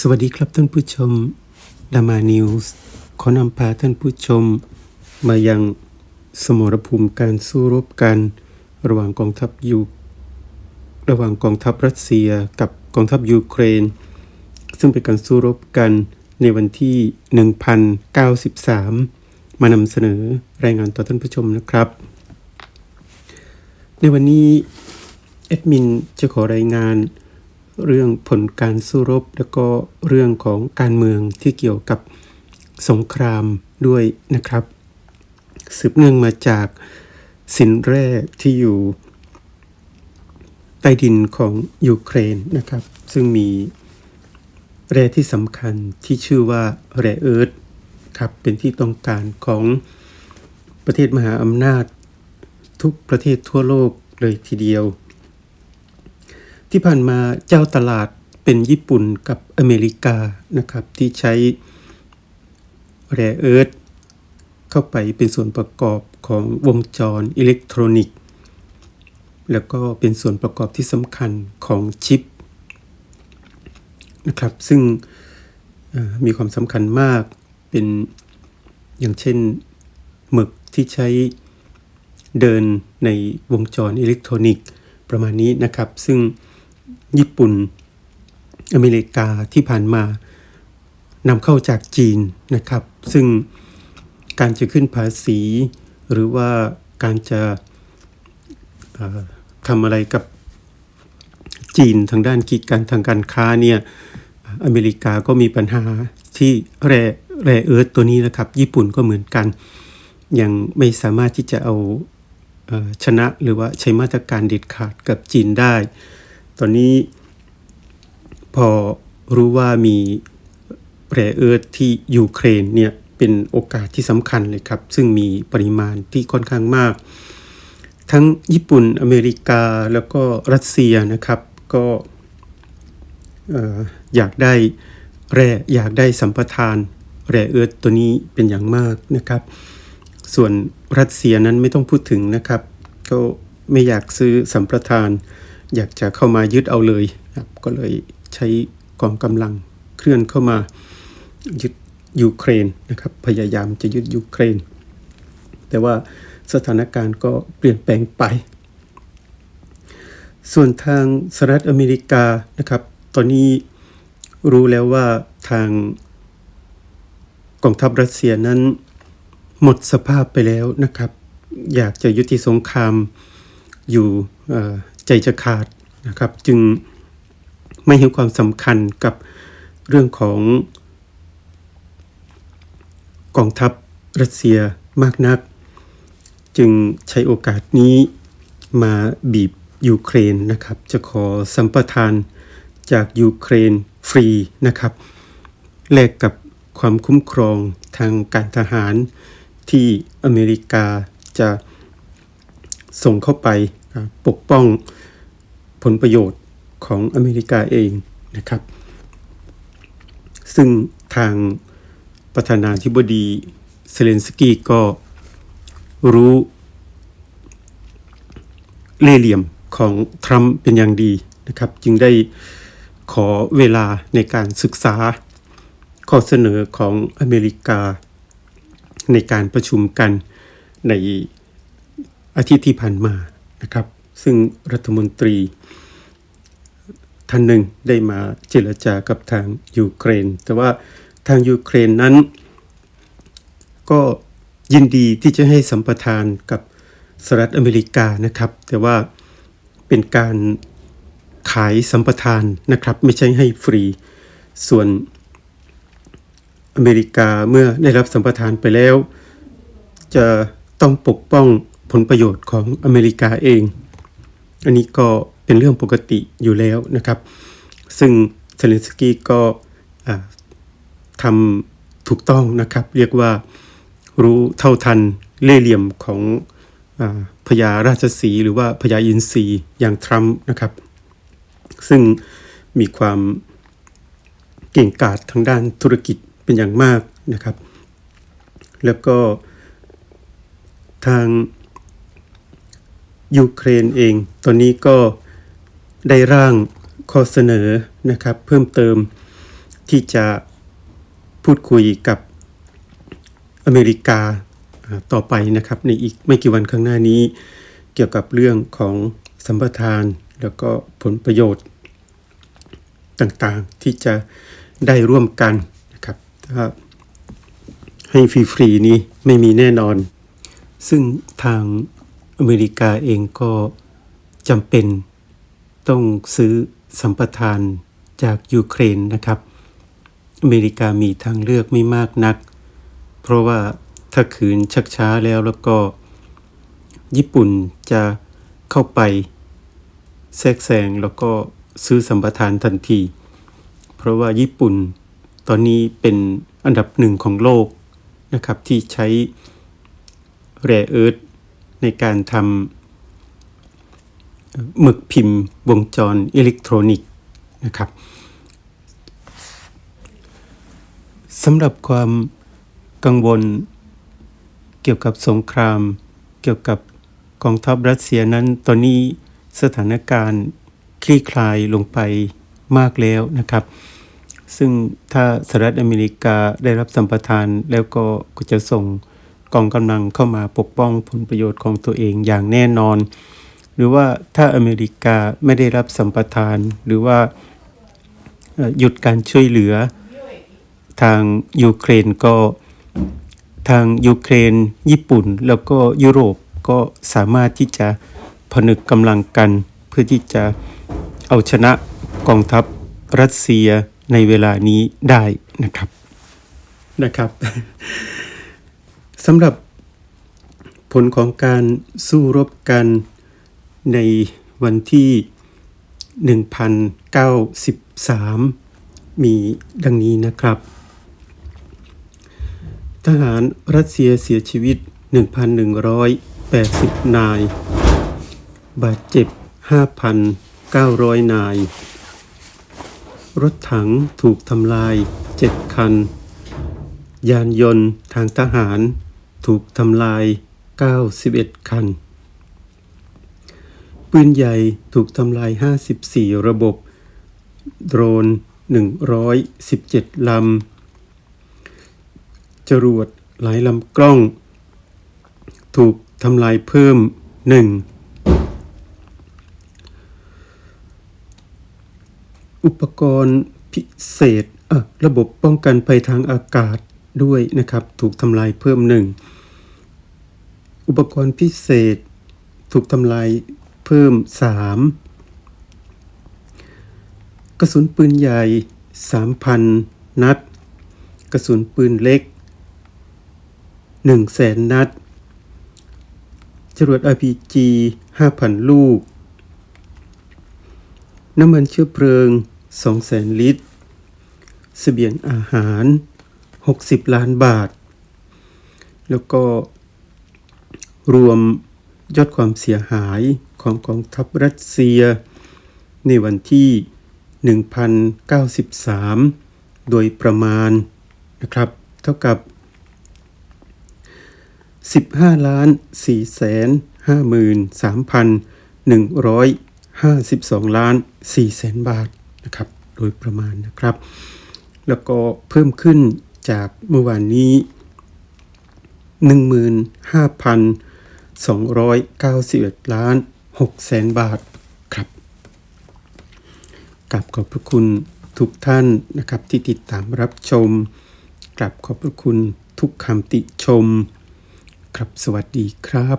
สวัสดีครับท่านผู้ชมดามานิวส์ขอนำพาท่านผู้ชม มายังสมรภูมิการสู้รบกัน ระหว่างกองทัพยูระหว่างกองทัพรัสเซียกับกองทัพยูเครน ซึ่งเป็นการสู้รบกันในวันที่ 1093 มานำเสนอรายงานต่อท่านผู้ชมนะครับ ในวันนี้แอดมินจะขอรายงาน เรื่องผลการสู้รบ แล้วก็เรื่องของการเมืองที่เกี่ยวกับสงครามด้วยนะครับ สืบเนื่องมาจากสินแร่ที่อยู่ใต้ดินของยูเครนนะครับ ซึ่งมีแร่ที่สำคัญที่ชื่อว่าแร่เอิร์ธครับเป็นที่ต้องการของประเทศมหาอำนาจทุกประเทศทั่วโลกเลยทีเดียว ที่ผ่านมาเจ้าตลาดเป็นญี่ปุ่นกับอเมริกานะครับ ที่ใช้แร่เอิร์ธเข้าไปเป็นส่วนประกอบของวงจรอิเล็กทรอนิกส์ แล้วก็เป็นส่วนประกอบที่สำคัญของชิปนะครับ ซึ่งมีความสำคัญมากเป็นอย่างเช่นหมึกที่ใช้เดินในวงจรอิเล็กทรอนิกส์ประมาณนี้นะครับ ซึ่ง ญี่ปุ่น อเมริกาที่ผ่านมานำเข้าจากจีนนะครับ ซึ่งการจะขึ้นภาษี หรือว่าการจะทำอะไรกับจีนทางด้านกิจการทางการค้าเนี่ยอเมริกาก็มีปัญหาที่แร่แร่เอิร์ธตัวนี้นะครับ ญี่ปุ่นก็เหมือนกัน ยังไม่สามารถที่จะเอาชนะหรือว่าใช้มาตรการเด็ดขาดกับจีนได้ ตอนนี้พอรู้ว่ามีแร่เอิร์ธที่ยูเครนเนี่ยเป็นโอกาสที่สำคัญเลยครับ ซึ่งมีปริมาณที่ค่อนข้างมาก ทั้งญี่ปุ่นอเมริกาแล้วก็รัสเซียนะครับ ก็เอ่ออยากได้แร่อยากได้สัมปทานแร่เอิร์ธตัวนี้เป็นอย่างมากนะครับ ส่วนรัสเซียนั้นไม่ต้องพูดถึงนะครับ ก็ไม่อยากซื้อสัมปทาน อยากจะเข้ามายึดเอาเลยครับก็เลยใช้กองกำลังเคลื่อนเข้ามายึดยูเครนนะครับพยายามจะยึดยูเครน แต่ว่าสถานการณ์ก็เปลี่ยนแปลงไป ส่วนทางสหรัฐอเมริกานะครับ ตอนนี้รู้แล้วว่าทางกองทัพรัสเซียนั้นหมดสภาพไปแล้วนะครับ อยากจะยุติสงครามอยู่ ใจจะขาดนะครับ จึงไม่ให้ความสำคัญกับเรื่องของกองทัพรัสเซียมากนัก จึงใช้โอกาสนี้มาบีบยูเครนนะครับ จะขอสัมปทานจากยูเครนฟรีนะครับแลกกับความคุ้มครองทางการทหารที่อเมริกาจะส่งเข้าไปปกป้อง ผลประโยชน์ของอเมริกาเองนะครับ ซึ่งทางประธานาธิบดีเซเลนสกี้ก็รู้เล่เหลี่ยมของทรัมป์เป็นอย่างดีนะครับ จึงได้ขอเวลาในการศึกษาข้อเสนอของอเมริกา ในการประชุมกันในอาทิตย์ที่ผ่านมานะครับ ซึ่งรัฐมนตรี ท่านหนึ่งได้มาเจรจากับทางยูเครน แต่ว่าทางยูเครนนั้น ก็ยินดีที่จะให้สัมปทานกับสหรัฐอเมริกานะครับ แต่ว่าเป็นการขายสัมปทานนะครับ ไม่ใช่ให้ฟรี ส่วนอเมริกาเมื่อได้รับสัมปทานไปแล้ว จะต้องปกป้องผลประโยชน์ของอเมริกาเอง อันนี้ก็เป็นเรื่องปกติอยู่แล้วนะครับ ซึ่งเซเลนสกี้ก็ทำถูกต้องนะครับ เรียกว่ารู้เท่าทันเล่เหลี่ยมของอพญาราชสีห์หรือว่าพญาอินทรีอย่างทรัมป์นะครับ ซึ่งมีความเก่งกาจทางด้านธุรกิจเป็นอย่างมากนะครับ แล้วก็ทาง ยูเครนเอง ตอนนี้ก็ได้ร่างข้อเสนอนะครับ เพิ่มเติมที่จะพูดคุยกับอเมริกาต่อไปนะครับ ในอีกไม่กี่วันข้างหน้านี้ เกี่ยวกับเรื่องของสัมปทานแล้วก็ผลประโยชน์ต่างๆที่จะได้ร่วมกันนะครับถ้าให้ฟรีๆนี้ไม่มีแน่นอน ซึ่งทาง อเมริกาเองก็จำเป็นต้องซื้อสัมปทานจากยูเครนนะครับ อเมริกามีทางเลือกไม่มากนัก เพราะว่าถ้าขืนชักช้าแล้วแล้วก็ ญี่ปุ่นจะเข้าไปแทรกแซงแล้วก็ซื้อสัมปทานทันที เพราะว่าญี่ปุ่นตอนนี้เป็นอันดับหนึ่งของโลกนะครับที่ใช้แร่เอิร์ธ ในการทำหมึกพิมพ์วงจรอิเล็กทรอนิกส์นะครับสำหรับความกังวลเกี่ยวกับสงคราม เกี่ยวกับกองทัพรัสเซียนั้น ตอนนี้สถานการณ์คลี่คลายลงไปมากแล้วนะครับ ซึ่งถ้าสหรัฐอเมริกาได้รับสัมปทานแล้วก็จะส่ง กองกำลังเข้ามาปกป้องผลประโยชน์ของตัวเองอย่างแน่นอน หรือว่าถ้าอเมริกาไม่ได้รับสัมปทาน หรือว่าหยุดการช่วยเหลือ ทางยูเครนก็ทางยูเครน ญี่ปุ่น แล้วก็ยุโรปก็สามารถที่จะผนึกกำลังกัน เพื่อที่จะเอาชนะกองทัพรัสเซียในเวลานี้ได้นะครับนะครับ สำหรับผลของการสู้รบกันในวันที่ 1093 มีดังนี้นะครับ ทหารรัสเซียเสียชีวิต 1,180 นาย บาดเจ็บ 5,900 นาย รถถังถูกทำลาย 7 คัน ยานยนต์ทางทหาร ถูกทำลาย 91 คัน ปืนใหญ่ถูกทำลาย 54 ระบบ โดรน 117 ลำ จรวดหลายลำกล้อง ถูกทำลายเพิ่มหนึ่งอุปกรณ์พิเศษระบบป้องกันภัยทางอากาศ ด้วยนะครับ ถูกทำลายเพิ่มหนึ่งอุปกรณ์พิเศษ ถูกทำลายเพิ่มสามกระสุนปืนใหญ่ 3,000 นัด กระสุนปืนเล็ก1แสนนัด จรวด RPG 5,000 ลูก น้ำมันเชื้อเพลิง 200,000 ลิตร เสบียงอาหาร 60 ล้านบาท แล้วก็รวมยอดความเสียหายของกองทัพรัสเซีย ในวันที่ 1,093 โดยประมาณนะครับ เท่ากับ 15ล้าน4แสน53,152 ล้าน4แสนบาทนะครับ โดยประมาณนะครับ แล้วก็เพิ่มขึ้น จากเมื่อวานนี้ 15,291 ล้าน6แสนบาทครับกับขอบพระคุณทุกท่านนะครับที่ติดตามรับชมกลับขอบพระคุณทุกคำติชม ครับสวัสดีครับ